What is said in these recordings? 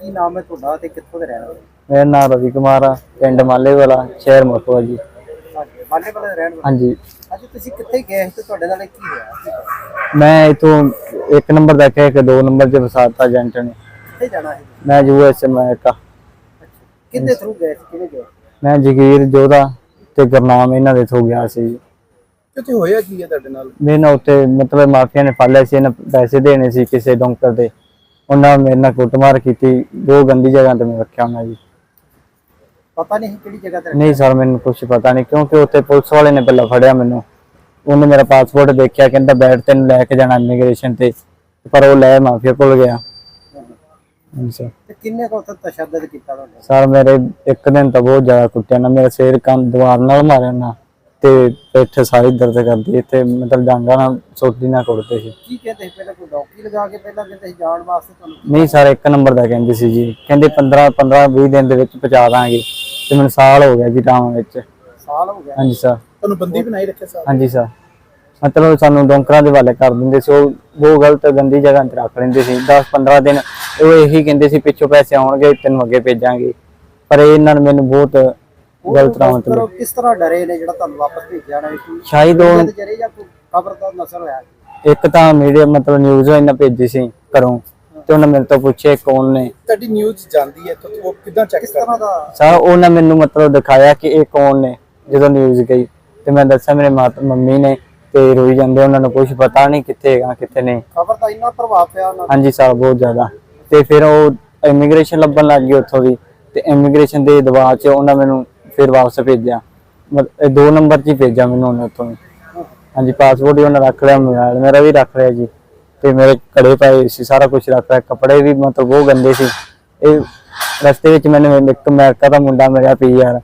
ਕੀ ਨਾਮ ਹੈ ਤੁਹਾਡਾ ਤੇ ਕਿੱਥੋਂ ਦੇ ਰਹਿਣ ਵਾਲੇ? ਮੇਰਾ ਨਾਮ ਰਵੀ ਕੁਮਾਰ ਆ ਪਿੰਡ ਮਾਲੇ ਵਾਲਾ ਸ਼ਹਿਰ ਮੋਟਵਾ ਜੀ। ਹਾਂਜੀ ਮਾਲੇ ਵਾਲੇ ਦੇ ਰਹਿਣ ਵਾਲੇ? ਹਾਂਜੀ। ਅੱਜ ਤੁਸੀਂ ਕਿੱਥੇ ਗਏ ਸੀ ਤੇ ਤੁਹਾਡੇ ਨਾਲ ਇਹ ਕੀ ਹੋਇਆ? ਮੈਂ ਇਥੋਂ ਇੱਕ ਨੰਬਰ ਦਾ ਕਹਿ ਕੇ ਦੋ ਨੰਬਰ 'ਚ ਵਸਾਤਾ ਏਜੰਟ ਨੇ। ਕਿੱਥੇ ਜਾਣਾ ਹੈ ਮੈਂ ਯੂਐਸ ਅਮਰੀਕਾ। ਕਿੰਨੇ ਥਰੂ ਗਏ ਸੀ? ਕਿਹਨੇ ਗਏ? ਮੈਂ ਜਗੀਰ ਜੋਧਾ ਤੇ ਗੁਰਨਾਮ ਇਹਨਾਂ ਦੇ ਤੋਂ ਗਿਆ ਸੀ ਕਿਤੇ ਹੋਇਆ ਕੀ ਹੈ ਤੁਹਾਡੇ ਨਾਲ? ਮੇਰੇ ਨਾਲ ਉੱਤੇ ਮਤਲਬ ਮਾਫੀਆ ਨੇ ਫੜ ਲਿਆ ਸੀ ਇਹਨਾਂ ਪੈਸੇ ਦੇਣੇ ਸੀ ਕਿਸੇ ਡੌਂਕਰ ਦੇ। ਉਹਨਾਂ ਮੇਰੇ ਨਾਲ ਕੁੱਟਮਾਰ ਕੀਤੀ ਦੋ ਗੰਦੀ ਜਗ੍ਹਾ ਤੇ ਮੈਂ ਰੱਖਿਆ ਉਹਨਾਂ ਜੀ ਪਤਾ ਨਹੀਂ ਕਿਹੜੀ ਜਗ੍ਹਾ ਤੇ ਨਹੀਂ ਸਰ ਮੈਨੂੰ ਕੁਝ ਪਤਾ ਨਹੀਂ ਕਿਉਂਕਿ ਉੱਥੇ ਪੁਲਿਸ ਵਾਲੇ ਨੇ ਪਹਿਲਾਂ ਫੜਿਆ ਮੈਨੂੰ। ਉਹਨੇ ਮੇਰਾ ਪਾਸਪੋਰਟ ਦੇਖਿਆ ਕਹਿੰਦਾ ਬੈਠ ਤੈਨੂੰ ਲੈ ਕੇ ਜਾਣਾ ਇਮੀਗ੍ਰੇਸ਼ਨ ਤੇ ਪਰ ਉਹ ਲੈ ਮਾਫੀਆ ਕੋਲ ਗਿਆ। ਹਾਂਜੀ ਸਰ। ਤੇ ਕਿੰਨੇ ਕੋ ਉੱਥੇ ਤਸ਼ੱਦਦ ਕੀਤਾ ਤੁਹਾਡੇ ਸਰ ਮੇਰੇ ਇੱਕ ਦਿਨ ਤਾਂ ਬਹੁਤ ਜ਼ਿਆਦਾ ਕੁੱਟਿਆ ਨਾ ਮੇਰਾ ਸਿਰ ਕੰਨ ਦੀਵਾਰ ਨਾਲ ਮਾਰਿਆ ਨਾ। ਤੇ ਪਿੱਠ ਸਾਰੀ ਦਰਦ ਕਰਦੀ ਤੇ ਮਤਲਬ ਡਾਂਗਾ ਨਾਲ ਸੋਟੀ ਨਾਲ ਕੁੱਟਦੇ ਸੀ। ਕੀ ਕਹਿੰਦੇ ਸੀ? ਪਹਿਲਾਂ ਕੋਈ ਡੌਕੀ ਲਗਾ ਕੇ ਪਹਿਲਾਂ ਕਹਿੰਦੇ ਸੀ ਜਾਣ ਵਾਸਤੇ ਤੁਹਾਨੂੰ ਨਹੀਂ ਸਰ ਇੱਕ ਨੰਬਰ ਦਾ ਕਹਿੰਦੇ ਸੀ ਜੀ। ਕਹਿੰਦੇ 15 15 20 ਦਿਨ ਦੇ ਵਿੱਚ ਪਹੁੰਚਾ ਦਾਂਗੇ। ਤੇ ਮੈਨੂੰ ਸਾਲ ਹੋ ਗਿਆ ਜੀ ਟਾਵਾਂ ਵਿੱਚ। ਸਾਲ ਹੋ ਗਿਆ? ਹਾਂਜੀ ਸਰ। ਤੁਹਾਨੂੰ ਬੰਦੀ ਬਣਾਈ ਰੱਖਿਆ ਸਾਲ? ਹਾਂਜੀ ਸਰ। ਮਤਲਬ ਸਾਨੂੰ ਡੋਂਕਰਾਂ ਦੇ ਵਾਲੇ ਕਰ ਦਿੰਦੇ ਸੀ। ਉਹ ਉਹ ਗਲਤ ਗੰਦੀ ਜਗ੍ਹਾ ਤੇ ਰੱਖ ਲੈਂਦੇ ਸੀ। 10 15 ਦਿਨ ਉਹ ਇਹੀ ਕਹਿੰਦੇ ਸੀ ਪਿੱਛੋਂ ਪੈਸੇ ਆਉਣਗੇ ਤੈਨੂੰ ਅੱਗੇ ਭੇਜਾਂਗੇ। ਪਰ ਇਹ ਇਹਨਾਂ ਨੇ ਮੈਨੂੰ ਬਹੁਤ ਗਲਤ ਰਾਹ ਤੇ ਕਿਸ ਤਰ੍ਹਾਂ ਡਰੇ ਨੇ ਜਿਹੜਾ ਤੁਹਾਨੂੰ ਵਾਪਸ ਭੇਜਿਆ ਨਾ ਕੋਈ ਸ਼ਾਇਦ ਉਹ ਤੇ ਜਰੇ ਜਾਂ ਕੋਈ ਖਬਰ ਦਾ ਨਸਰ ਹੋਇਆ? ਇੱਕ ਤਾਂ ਮੀਡੀਆ ਮਤਲਬ ਨਿਊਜ਼ ਇਹਨਾਂ ਭੇਜੀ ਸੀ ਘਰੋਂ ਤੇ ਉਹਨਾਂ ਮੇਰੇ ਤੋਂ ਪੁੱਛੇ ਕੌਣ ਨੇ। ਤੁਹਾਡੀ ਨਿਊਜ਼ ਜਾਂਦੀ ਹੈ ਤਾਂ ਉਹ ਕਿਦਾਂ ਚੈੱਕ ਕਿਸ ਤਰ੍ਹਾਂ ਦਾ? ਸਰ ਉਹਨਾਂ ਮੈਨੂੰ ਮਤਲਬ ਦਿਖਾਇਆ ਕਿ ਇਹ ਕੌਣ ਨੇ ਜਦੋਂ ਨਿਊਜ਼ ਗਈ। ਤੇ ਮੈਂ ਦੱਸਿਆ ਮੇਰੇ ਮਾਤਾ ਮੰਮੀ ਨੇ ਤੇ ਰੋਈ ਜਾਂਦੇ ਉਹਨਾਂ ਨੂੰ ਕੁਝ ਪਤਾ ਨਹੀਂ ਕਿੱਥੇ ਹੈਗਾ ਕਿੱਥੇ ਨਹੀਂ। ਖਬਰ ਦਾ ਇੰਨਾ ਪ੍ਰਭਾਵ ਪਿਆ ਉਹਨਾਂ ਤੇ। ਹਾਂਜੀ ਸਰ ਬਹੁਤ ਜ਼ਿਆਦਾ। ਤੇ ਫਿਰ ਉਹ ਇਮੀਗ੍ਰੇਸ਼ਨ ਲੱਭਣ ਲੱਗ ਗਈ ਉੱਥੋਂ ਦੀ। ਤੇ ਇਮੀਗ੍ਰੇਸ਼ਨ ਦੇ ਦਬਾਅ 'ਚ ਉਹਨਾਂ ਮੈਨੂੰ ਫਿਰ ਵਾਪਸ ਭੇਜਿਆ। ਮਤ- ਦੋ ਨੰਬਰ 'ਚ ਹੀ ਭੇਜਿਆ ਮੈਨੂੰ ਉਹਨੇ ਉੱਥੋਂ ਹਾਂਜੀ ਪਾਸਪੋਰਟ ਵੀ ਉਹਨਾਂ ਰੱਖ ਲਿਆ ਮੋਬਾਈਲ ਮੇਰਾ ਵੀ ਰੱਖ ਲਿਆ ਜੀ। ਤੇ ਮੇਰੇ ਕੜੇ ਪਏ ਸੀ, ਸਾਰਾ ਕੁਝ ਰੱਖ ਲਿਆ, ਕੱਪੜੇ ਵੀ ਮਤਲਬ ਬਹੁਤ ਗੰਦੇ ਸੀ। ਇਹ ਰਸਤੇ ਵਿੱਚ ਮੈਨੂੰ ਇੱਕ ਅਮਰੀਕਾ ਦਾ ਮੁੰਡਾ ਮਿਲਿਆ ਪੀਆਰ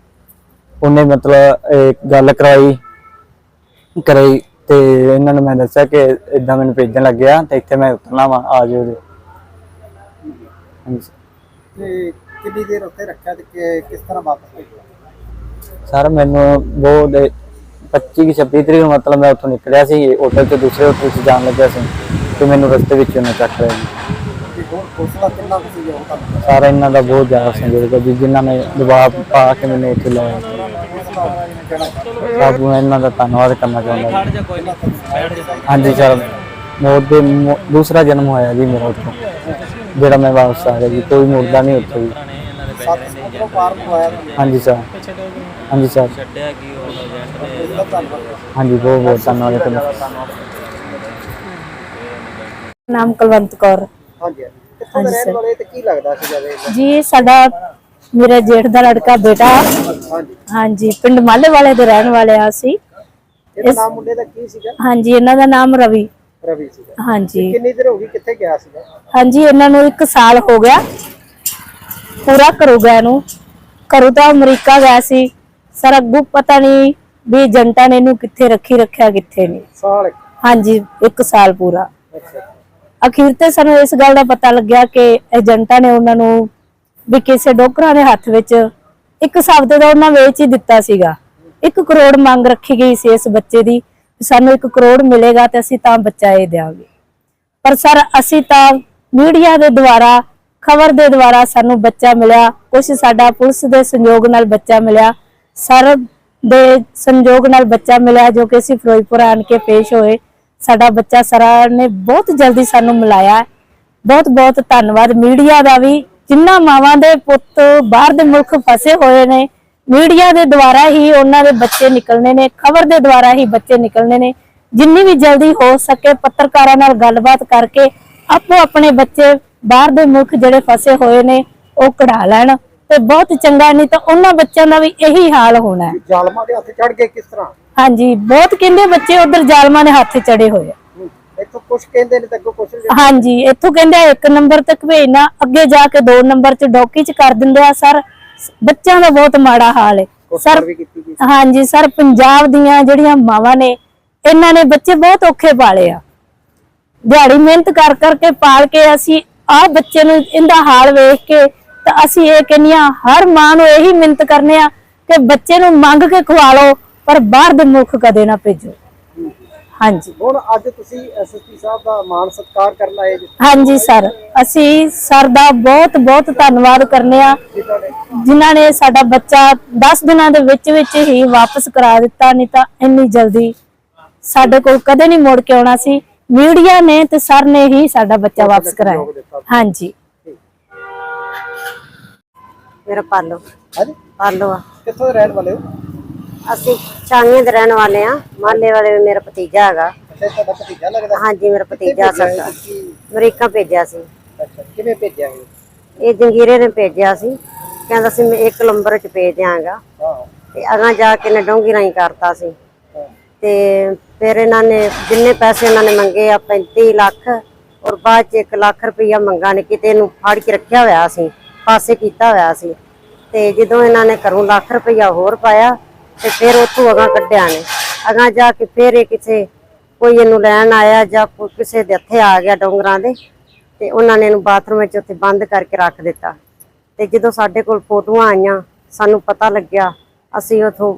ਉਹਨੇ ਮਤਲਬ ਇਹ ਗੱਲ ਕਰਾਈ ਕਰਾਈ ਤੇ ਇਹਨਾਂ ਨੂੰ ਮੈਂ ਦੱਸਿਆ ਕਿ ਇਦਾਂ ਮੈਨੂੰ ਭੇਜਣ ਲੱਗਿਆ ਤੇ ਇੱਥੇ ਮੈਂ ਉਤਰਨਾ ਵਾ, ਆ ਜਾਓ ਤੇ ਕਿੰਨੀ ਦੇਰ ਉੱਥੇ ਰੱਖਿਆ ਤੇ ਕਿਸ ਤਰ੍ਹਾਂ ਵਾਪਸ ਭੇਜਿਆ? ਸਰ, ਮੈਨੂੰ ਬਹੁਤ 25 ਕਿ 26 ਤਰੀਕ ਨੂੰ ਮਤਲਬ ਮੈਂ ਉੱਥੋਂ ਨਿਕਲਿਆ ਸੀ ਹੋਟਲ ਤੋਂ ਦੂਸਰੇ ਹੋਟਲ 'ਚ ਜਾਣ ਲੱਗਿਆ ਸੀ ਤੇ ਮੈਨੂੰ ਰਸਤੇ ਵਿੱਚ ਉਹਨੇ ਚੱਕ ਲਿਆ ਜੀ। ਸਾਰਾ, ਇਹਨਾਂ ਦਾ ਬਹੁਤ ਜ਼ਿਆਦਾ ਸੰਯੋਗ ਹੈ ਜਿਨ੍ਹਾਂ ਨੇ ਦਬਾਅ ਪਾ ਕੇ ਮੈਨੂੰ ਉੱਥੇ ਲਾਇਆ ਸਭ ਨੂੰ ਇਹਨਾਂ ਦਾ ਧੰਨਵਾਦ ਕਰਨਾ ਚਾਹੁੰਦਾ ਹਾਂਜੀ ਸਰ, ਮੌਤ ਦੇ ਦੂਸਰਾ ਜਨਮ ਹੋਇਆ ਜੀ ਮੇਰਾ ਉੱਥੋਂ, ਜਿਹੜਾ ਮੈਂ ਵਾਪਸ ਆ ਗਿਆ ਜੀ, ਕੋਈ ਮੁਰਦਾ ਨਹੀਂ ਉੱਥੇ ਜੀ। ਸੱਤ ਸਮੁੰਦਰੋਂ ਪਾਰ ਪਵਾਇਆ ਹਾਂਜੀ ਸਰ। ਹਾਂਜੀ ਸਰ। ਧੰਨਵਾਦ। ਹਾਂਜੀ ਬਹੁਤ ਬਹੁਤ ਧੰਨਵਾਦ ਤੁਹਾਡਾ। ਨਾਮ ਕੁਲਵੰਤ ਕੌਰ। ਹਾਂਜੀ ਹਾਂਜੀ। ਕਿੱਥੋਂ ਦੇ ਰਹਿਣ ਵਾਲੇ ਤੇ ਕੀ ਲੱਗਦਾ ਸੀ ਜਦ ਜੀ ਸਾਡਾ ਮੇਰਾ ਜੇਠ ਦਾ ਲੜਕਾ ਬੇਟਾ। ਹਾਂਜੀ। ਹਾਂਜੀ ਪਿੰਡ ਮਾਲੇ ਵਾਲੇ ਦੇ ਰਹਿਣ ਵਾਲੇ ਆ ਅਸੀਂ। ਇਹਦਾ ਨਾਮ ਮੁੰਡੇ ਦਾ ਕੀ ਸੀਗਾ? ਹਾਂਜੀ ਇਹਨਾਂ ਦਾ ਨਾਮ ਰਵੀ। ਰਵੀ ਸੀਗਾ। ਹਾਂਜੀ। ਕਿੰਨੀ ਦੇਰ ਹੋ ਗਈ ਕਿੱਥੇ ਗਿਆ ਸੀਗਾ? ਹਾਂਜੀ ਇਹਨਾਂ ਨੂੰ 1 ਸਾਲ ਹੋ ਗਿਆ। ਪੂਰਾ ਕਰੂ ਗਿਆ ਨੂੰ ਘਰੋਂ ਤਾਂ ਅਮਰੀਕਾ ਗਿਆ ਸੀ। ਸਰ ਅੱਗੋਂ ਪਤਾ ਨਹੀਂ ਵੀ ਏਜੰਟਾਂ ਨੇ ਇਹਨੂੰ ਕਿੱਥੇ ਰੱਖੀ ਰੱਖਿਆ ਕਿੱਥੇ ਨਹੀਂ। ਸਾਲ। ਹਾਂਜੀ 1 ਸਾਲ ਪੂਰਾ। ਅਖੀਰ ਤੇ ਸਾਨੂੰ ਇਸ ਗੱਲ ਦਾ ਪਤਾ ਲੱਗਿਆ ਕਿ ਏਜੰਟਾਂ ਨੇ ਉਹਨਾਂ ਨੂੰ ਵੀ ਕਿਸੇ ਡੋਕਰਾਂ ਦੇ ਹੱਥ ਵਿੱਚ ਇੱਕ ਸ਼ਬਦ ਦਾ ਉਹਨਾਂ ਵੇਚ ਹੀ ਦਿੱਤਾ ਸੀਗਾ। 1 ਕਰੋੜ ਮੰਗ ਰੱਖੀ ਗਈ ਸੀ ਇਸ ਬੱਚੇ ਦੀ ਸਾਨੂੰ 1 ਕਰੋੜ ਮਿਲੇਗਾ ਤੇ ਅਸੀਂ ਤਾਂ ਬੱਚਾ ਇਹ ਦੇਵਾਂਗੇ ਪਰ ਸਰ ਅਸੀਂ ਤਾਂ ਮੀਡੀਆ ਦੇ ਦੁਆਰਾ ਖਬਰ ਦੇ ਦੁਆਰਾ ਸਾਨੂੰ ਬੱਚਾ ਮਿਲਿਆ ਕੁਝ ਸਾਡਾ ਪੁਲਿਸ ਦੇ ਸੰਯੋਗ ਨਾਲ ਬੱਚਾ ਮਿਲਿਆ, ਸਰ ਦੇ ਸੰਯੋਗ ਨਾਲ ਬੱਚਾ ਮਿਲਿਆ ਜੋ ਕਿ ਅਸੀਂ ਫਿਰੋਜ਼ਪੁਰ ਆਣ ਕੇ ਪੇਸ਼ ਹੋਏ। ਸਾਡਾ ਬੱਚਾ ਸਰਾਂ ਨੇ ਬਹੁਤ ਜਲਦੀ ਸਾਨੂੰ ਮਿਲਾਇਆ। ਬਹੁਤ ਬਹੁਤ ਧੰਨਵਾਦ। ਮੀਡੀਆ ਦਾ ਵੀ ਜਿਨ੍ਹਾਂ ਮਾਵਾਂ ਦੇ ਪੁੱਤ ਬਾਹਰ ਦੇ ਮੁਲਕ ਫਸੇ ਹੋਏ ਨੇ, ਮੀਡੀਆ ਦੇ ਦੁਆਰਾ ਹੀ ਉਹਨਾਂ ਦੇ ਬੱਚੇ ਨਿਕਲਣੇ ਨੇ, ਖਬਰ ਦੇ ਦੁਆਰਾ ਹੀ ਬੱਚੇ ਨਿਕਲਣੇ ਨੇ। ਜਿੰਨੀ ਵੀ ਜਲਦੀ ਹੋ ਸਕੇ ਪੱਤਰਕਾਰਾਂ ਨਾਲ ਗੱਲਬਾਤ ਕਰਕੇ ਆਪੋ ਆਪਣੇ ਬੱਚੇ ਬਾਹਰ ਦੇ ਮੁਲਕ ਜਿਹੜੇ ਫਸੇ ਹੋਏ ਨੇ ਉਹ ਕਢਾ ਲੈਣ ਤੇ ਬਹੁਤ ਚੰਗਾ ਨਹੀਂ ਤਾਂ ਉਹਨਾਂ ਬੱਚਿਆਂ ਦਾ ਵੀ ਇਹੀ ਹਾਲ ਹੋਣਾ ਹੈ। ਜ਼ਾਲਮਾਂ ਦੇ ਹੱਥ ਚੜ ਗਏ ਕਿਸ ਤਰ੍ਹਾਂ? ਹਾਂਜੀ ਬਹੁਤ ਕਹਿੰਦੇ ਬੱਚੇ ਉਧਰ ਜ਼ਾਲਮਾਂ ਦੇ ਹੱਥ ਚੜੇ ਹੋਏ ਆ। ਇੱਥੋਂ ਕੁਝ ਕਹਿੰਦੇ ਨੇ ਤੇ ਅੱਗੋਂ ਕੁਝ ਹਾਂਜੀ ਇੱਥੋਂ ਕਹਿੰਦੇ ਆ ਇੱਕ ਨੰਬਰ ਤੱਕ ਭੇਜਣਾ ਅੱਗੇ ਜਾ ਕੇ ਦੋ ਨੰਬਰ ਚ ਡੌਕੀ ਚ ਕਰ ਦਿੰਦੇ ਆ ਸਰ ਬੱਚਿਆਂ ਦਾ ਬਹੁਤ ਮਾੜਾ ਹਾਲ ਹੈ। ਸਰ ਹਾਂਜੀ ਸਰ ਪੰਜਾਬ ਦੀਆਂ ਜਿਹੜੀਆਂ ਮਾਵਾਂ ਨੇ ਇਹਨਾਂ ਨੇ ਬੱਚੇ ਬਹੁਤ ਔਖੇ ਪਾਲੇ ਆ। ਦਿਹਾੜੀ ਮਿਹਨਤ ਕਰ ਕਰਕੇ ਪਾਲ ਕੇ ਅਸੀਂ ਆਹ ਬੱਚੇ ਨੂੰ ਇਹਦਾ ਹਾਲ ਵੇਖ ਕੇ ਤਾਂ ਅਸੀਂ ਇਹ ਕਹਿੰਨੀਆਂ ਹਰ ਮਾਂ ਨੂੰ ਇਹੀ ਮਿਹਨਤ ਕਰਨੇ ਆ ਕਿ ਬੱਚੇ ਨੂੰ ਮੰਗ ਕੇ ਖਵਾ ਲਓ ਪਰ ਬਾਹਰ ਦੇ ਮੁਲਕ ਕਦੇ ਨਾ ਭੇਜੋ। ਹਾਂਜੀ। ਹੁਣ ਅੱਜ ਤੁਸੀਂ ਐਸਐਸਪੀ ਸਾਹਿਬ ਦਾ ਮਾਣ ਸਤਿਕਾਰ ਕਰਨ ਆਏ ਜੀ। ਹਾਂਜੀ ਸਰ ਅਸੀਂ ਸਰ ਦਾ ਬਹੁਤ ਬਹੁਤ ਧੰਨਵਾਦ ਕਰਨੇ ਆ। ਜਿਨ੍ਹਾਂ ਨੇ ਸਾਡਾ ਬੱਚਾ 10 ਦਿਨਾਂ ਦੇ ਵਿੱਚ ਵਿੱਚ ਹੀ ਵਾਪਸ ਕਰਾ ਦਿੱਤਾ ਨਹੀਂ ਤਾਂ ਇੰਨੀ ਜਲਦੀ ਸਾਡੇ ਕੋਲ ਕਦੇ ਨਹੀਂ ਮੁੜ ਕੇ ਆਉਣਾ ਸੀ। ਮੀਡੀਆ ਨੇ ਤੇ ਸਰ ਨੇ ਹੀ ਸਾਡਾ ਬੱਚਾ ਵਾਪਸ ਕਰਾਇਆ। ਹਾਂਜੀ। ਮੇਰਾ ਪਾਲੋ। ਹਾਂਜੀ? ਪਾਲੋ ਆ। ਕਿੱਥੋਂ ਦੇ ਰਹਿਣ ਵਾਲੇ ਹੋ? ਅਸੀਂ ਚਾਂਗੇ ਦੇ ਰਹਿਣ ਵਾਲੇ ਆ। ਮਾਲੇ ਵਾਲੇ ਮੇਰਾ ਭਤੀਜਾ ਹੈਗਾ। ਅੱਛਾ ਇਹ ਤੁਹਾਡਾ ਭਤੀਜਾ ਲੱਗਦਾ ਹਾਂਜੀ ਮੇਰਾ ਭਤੀਜਾ ਭੇਜਿਆ ਸਕਦਾ? ਅਮਰੀਕਾ ਭੇਜਿਆ ਸੀ। ਅੱਛਾ ਕਿਵੇਂ ਭੇਜਿਆ ਇਹ ਇਹ ਜੰਗੀਰੇ ਨੇ ਭੇਜਿਆ ਸੀ। ਕਹਿੰਦਾ ਸੀ ਮੈਂ ਇੱਕ ਨੰਬਰ ਚ ਭੇਜ ਦਿਆਂਗਾ। ਹਾਂ। ਤੇ ਅਗਾਂ ਜਾ ਕੇ ਨੇ ਡੋਂਗੀ ਰਾਈ ਕਰਤਾ ਸੀ। ਤੇ ਫਿਰ ਇਹਨਾਂ ਨੇ ਜਿੰਨੇ ਪੈਸੇ ਇਹਨਾਂ ਨੇ ਮੰਗੇ ਆ 35 ਲੱਖ ਔਰ ਬਾਅਦ ਚ 1 ਲੱਖ ਰੁਪਈਆ ਮੰਗਾ ਨੇ, ਕਿਤੇ ਇਹਨੂੰ ਫੜ ਕੇ ਰੱਖਿਆ ਹੋਇਆ ਸੀ, ਪਾਸੇ ਕੀਤਾ ਹੋਇਆ ਸੀ। ਤੇ ਜਦੋਂ ਇਹਨਾਂ ਨੇ ਘਰੋਂ ਲੱਖ ਰੁਪਈਆ ਹੋਰ ਪਾਇਆ ਤੇ ਫਿਰ ਉੱਥੋਂ ਅਗਾਂ ਕੱਢਿਆ ਨੇ। ਅਗਾਂ ਜਾ ਕੇ ਫਿਰ ਇਹ ਕਿਸੇ, ਕੋਈ ਇਹਨੂੰ ਲੈਣ ਆਇਆ ਜਾਂ ਕਿਸੇ ਦੇ ਹੱਥੇ ਆ ਗਿਆ ਡੋਂਗਰਾਂ ਦੇ, ਤੇ ਉਹਨਾਂ ਨੇ ਇਹਨੂੰ ਬਾਥਰੂਮ ਵਿੱਚ ਉੱਥੇ ਬੰਦ ਕਰਕੇ ਰੱਖ ਦਿੱਤਾ। ਤੇ ਜਦੋਂ ਸਾਡੇ ਕੋਲ ਫੋਟੋਆਂ ਆਈਆਂ, ਸਾਨੂੰ ਪਤਾ ਲੱਗਿਆ, ਅਸੀਂ ਉਥੋਂ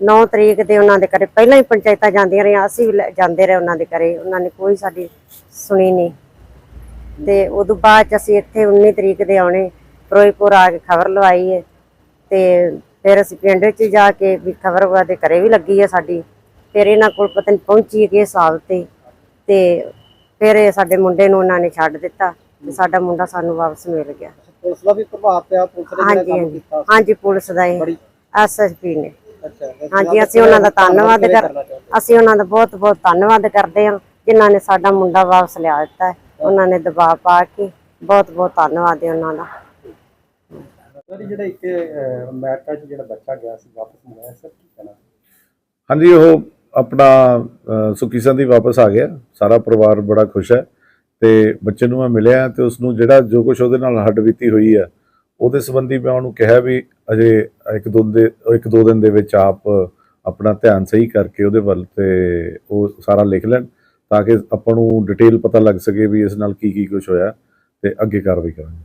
9 ਤਰੀਕ ਦੇ ਉਹਨਾਂ ਦੇ ਘਰੇ ਪਹਿਲਾਂ ਹੀ ਪੰਚਾਇਤਾਂ ਜਾਂਦੀਆਂ ਰਹੀਆਂ ਅਸੀਂ ਵੀ ਜਾਂਦੇ ਰਹੇ ਉਹਨਾਂ ਦੇ ਘਰੇ ਉਹਨਾਂ ਨੇ ਕੋਈ ਸਾਡੀ ਸੁਣੀ ਨਹੀਂ। ਤੇ ਉਦੋਂ ਬਾਅਦ ਚ ਅਸੀਂ ਇੱਥੇ 19 ਤਰੀਕ ਦੇ ਆਉਣੇ ਫਿਰੋਜ਼ਪੁਰ ਆ ਕੇ ਖਬਰ ਲਵਾਈ ਹੈ ਤੇ ਫਿਰ ਅਸੀਂ ਪਿੰਡ ਵਿੱਚ ਜਾ ਕੇ ਵੀ ਖਬਰ ਉਹਦੇ ਘਰੇ ਵੀ ਲੱਗੀ ਹੈ ਸਾਡੀ ਫਿਰ ਇਹਨਾਂ ਕੋਲ ਪਤਾ ਨਹੀਂ ਪਹੁੰਚੀ ਕਿ ਹਿਸਾਬ ਤੇ ਤੇ ਫਿਰ ਇਹ ਸਾਡੇ ਮੁੰਡੇ ਨੂੰ ਉਹਨਾਂ ਨੇ ਛੱਡ ਦਿੱਤਾ ਤੇ ਸਾਡਾ ਮੁੰਡਾ ਸਾਨੂੰ ਵਾਪਸ ਮਿਲ ਗਿਆ। ਪੁਲਿਸ ਦਾ ਵੀ ਪ੍ਰਭਾਵ ਪਿਆ ਪੁਲਿਸ ਨੇ ਜਿਹੜਾ ਹਾਂਜੀ ਕੰਮ ਹਾਂਜੀ। ਕੀਤਾ। ਹਾਂਜੀ ਪੁਲਿਸ ਦਾ ਇਹ ਐਸਐਸਪੀ ਨੇ। ਹਾਂਜੀ ਅਸੀਂ ਉਹਨਾਂ ਦਾ ਧੰਨਵਾਦ ਕਰ? ਅਸੀਂ ਉਹਨਾਂ ਦਾ ਬਹੁਤ ਬਹੁਤ ਧੰਨਵਾਦ ਕਰਦੇ ਹਾਂ ਜਿਨ੍ਹਾਂ ਨੇ ਸਾਡਾ ਮੁੰਡਾ ਵਾਪਸ ਲਿਆ ਦਿੱਤਾ ਹੈ। ਉਹਨਾਂ ਨੇ ਦਬਾਅ ਪਾ ਕੇ ਬਹੁਤ ਬਹੁਤ ਧੰਨਵਾਦ ਹੈ ਉਹਨਾਂ ਦਾ ਸਰ ਜਿਹੜਾ ਇੱਕ ਅਹ, ਅਮਰੀਕਾ 'ਚ ਜਿਹੜਾ ਬੱਚਾ ਗਿਆ ਸੀ ਵਾਪਸ ਮੰਗਾਇਆ ਸਰ ਕੀ ਕਹਿਣਾ ਹਾਂਜੀ ਉਹ ਆਪਣਾ ਸੁੱਖੀ ਸੰਦੀ ਵਾਪਸ ਆ ਗਿਆ ਸਾਰਾ ਪਰਿਵਾਰ ਬੜਾ ਖੁਸ਼ ਹੈ ਤੇ ਬੱਚੇ ਨੂੰ ਮੈਂ ਮਿਲਿਆ ਤੇ ਉਸ ਨੂੰ ਜਿਹੜਾ ਜੋ ਕੁਝ ਉਹਦੇ ਨਾਲ ਹੱਡਬੀਤੀ ਹੋਈ ਹੈ ਉਹਦੇ ਸੰਬੰਧੀ ਮੈਂ ਉਹਨੂੰ ਕਿਹਾ ਵੀ ਅਜੇ ਇੱਕ ਦੋ ਦੇ ਇੱਕ ਦੋ ਦਿਨ ਦੇ ਵਿੱਚ ਆਪ ਆਪਣਾ ਧਿਆਨ ਸਹੀ ਕਰਕੇ ਉਹਦੇ ਵੱਲ ਤੇ ਉਹ ਸਾਰਾ ਲਿਖ ਲੈਣ ਤਾਂ ਕਿ ਆਪਾਂ ਨੂੰ ਡਿਟੇਲ ਪਤਾ ਲੱਗ ਸਕੇ ਵੀ ਇਸ ਨਾਲ ਕੀ ਕੀ ਕੁਝ ਹੋਇਆ ਤੇ ਅੱਗੇ ਕਾਰਵਾਈ ਕਰਾਂਗੇ।